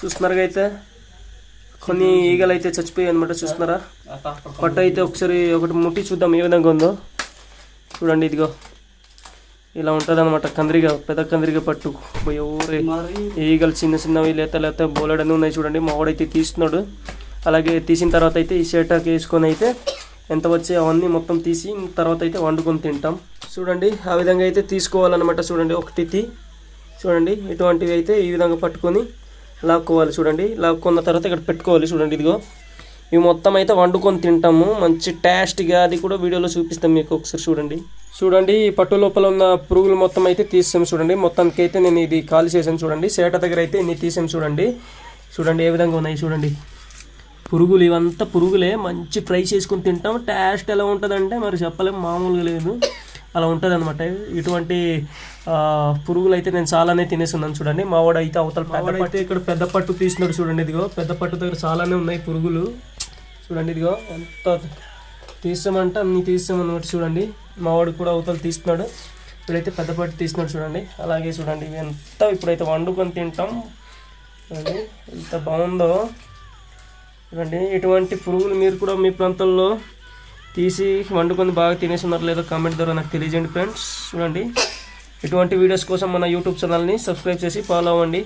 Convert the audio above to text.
చూస్తున్నారుగా అయితే? కొన్ని ఈగలు అయితే చచ్చిపోయాయి అనమాట చూస్తున్నారా? పట్టు అయితే ఒకసారి ఒకటి ముట్టి చూద్దాం ఏ విధంగా ఉందో. చూడండి ఇదిగో. ఇలా ఉంటుంది అనమాట కందిరిగా పెద్ద కందిరిగా పట్టు. ఎవరు ఈగలు చిన్న చిన్నవి లేత లేత బోలెడని ఉన్నాయి చూడండి. మావాడైతే తీస్తున్నాడు. అలాగే తీసిన తర్వాత అయితే ఈ షేటాకి వేసుకొని అయితే ఎంత వచ్చే అవన్నీ మొత్తం తీసి తర్వాత అయితే వండుకొని తింటాం. చూడండి ఆ విధంగా అయితే తీసుకోవాలన్నమాట చూడండి ఒకటి తీ చూడండి ఇటువంటివి అయితే ఈ విధంగా పట్టుకొని లాక్కోవాలి చూడండి. లాక్కున్న తర్వాత ఇక్కడ పెట్టుకోవాలి చూడండి ఇదిగో. ఇవి మొత్తం అయితే వండుకొని తింటాము. మంచి టేస్ట్గా అది కూడా వీడియోలో చూపిస్తాం మీకు ఒకసారి చూడండి. చూడండి ఈ పట్టు లోపల ఉన్న పురుగులు మొత్తం అయితే తీసాము చూడండి. మొత్తానికి అయితే నేను ఇది ఖాళీ చేసాను చూడండి. సేట దగ్గర అయితే ఇన్ని తీసాము చూడండి. చూడండి ఏ విధంగా ఉన్నాయి చూడండి. పురుగులు ఇవంతా పురుగులే. మంచి ఫ్రై చేసుకుని తింటాం. టేస్ట్ ఎలా ఉంటుందంటే మరి చెప్పలేము మామూలుగా లేదు. అలా ఉంటుంది అనమాట ఇటువంటి పురుగులు అయితే నేను చాలానే తినేస్తున్నాను చూడండి. మా వాడు అయితే అవతల పట్టు ఇక్కడ పెద్ద పట్టు తీస్తున్నాడు చూడండి ఇదిగో. పెద్ద పట్టు దగ్గర చాలానే ఉన్నాయి పురుగులు. చూడండి ఇదిగో. ఎంత తీస్తామంటే అన్ని తీస్తామన్నమాట చూడండి. మా వాడు కూడా అవతల తీస్తున్నాడు. ఇప్పుడైతే పెద్ద పట్టు తీస్తున్నాడు చూడండి. అలాగే చూడండి ఇవి ఎంత ఇప్పుడైతే వండుకొని తింటాం. చూడండి ఎంత బాగుందో. చూడండి ఇటువంటి పురుగులు మీరు కూడా మీ ప్రాంతంలో తీసి వండుకొని బాగా తినేస్తున్నారు లేదో కామెంట్ ద్వారా నాకు తెలియజేయండి ఫ్రెండ్స్ చూడండి. ఇటువంటి వీడియోస్ కోసం మన యూట్యూబ్ ఛానల్ని సబ్స్క్రైబ్ చేసి ఫాలో అవ్వండి.